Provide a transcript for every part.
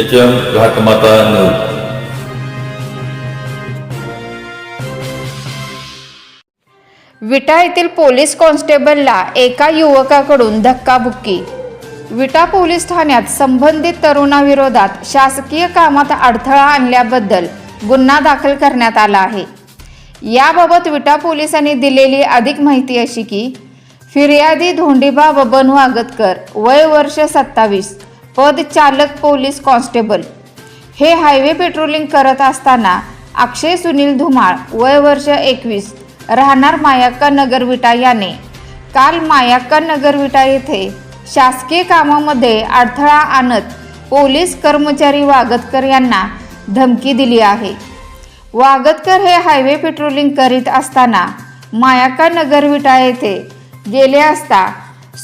H M Ghatmata news Vita येथील police कॉन्स्टेबलला एका युवकाकडून धक्काबुक्की. विटा पोलीस ठाण्यात संबंधित तरुणाविरोधात शासकीय कामात अडथळा आणल्याबद्दल गुन्हा दाखल करण्यात आला आहे. याबाबत विटा पोलिसांनी दिलेली अधिक माहिती अशी की फिर्यादी धोंडीबा बबन वागतकर वय वर्ष सत्तावीस. पद चालक पोलीस कॉन्स्टेबल. हे हायवे पेट्रोलिंग करत असताना अक्षय सुनील धुमाळ वय वर्ष एकवीस राहणार मायाक्का नगरविटा याने. काल मायाक्का नगरविटा येथे शासकीय कामामध्ये अडथळा आणत पोलीस कर्मचारी वागतकर यांना धमकी दिली आहे. वागतकर हे हायवे पेट्रोलिंग करीत असताना मायाक्का नगरविटा येथे गेले असता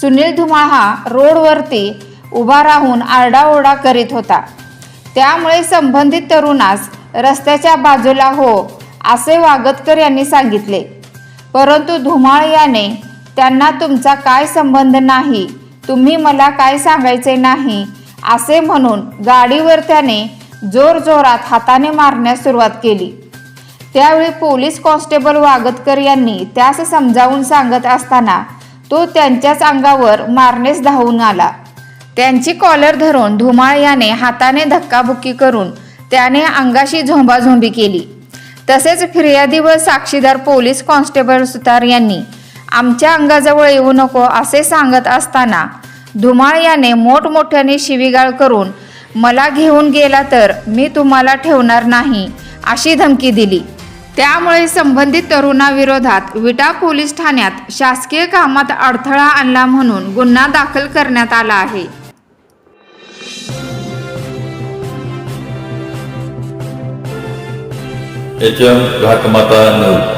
सुनील धुमाळ हा रोडवरती उभा राहून आरडाओरडा करीत होता. त्यामुळे संबंधित तरुणास रस्त्याच्या बाजूला हो असे वागतकर यांनी सांगितले. परंतु धुमाळ याने त्यांना तुमचा काय संबंध नाही तुम्ही मला काय सांगायचे नाही असे म्हणून गाडीवर त्याने जोरजोरात हाताने मारण्यास सुरुवात केली. त्यावेळी पोलीस कॉन्स्टेबल वागतकर यांनी त्यास समजावून सांगत असताना तो त्यांच्याच अंगावर मारण्यास धावून आला. त्यांची कॉलर धरून धुमाळ याने हाताने धक्काबुक्की करून त्याने अंगाशी झोंबाझोंबी केली. तसेच फिर्यादी व साक्षीदार पोलीस कॉन्स्टेबल सुतार यांनी आमच्या अंगाजवळ येऊ नको असे सांगत असताना धुमाळ याने मोठमोठ्याने शिवीगाळ करून मला घेऊन गेला तर मी तुम्हाला ठेवणार नाही अशी धमकी दिली. त्यामुळे संबंधित तरुणाविरोधात विटा पोलीस ठाण्यात शासकीय कामात अडथळा आणला म्हणून गुन्हा दाखल करण्यात आला आहे. H M Ghatmata news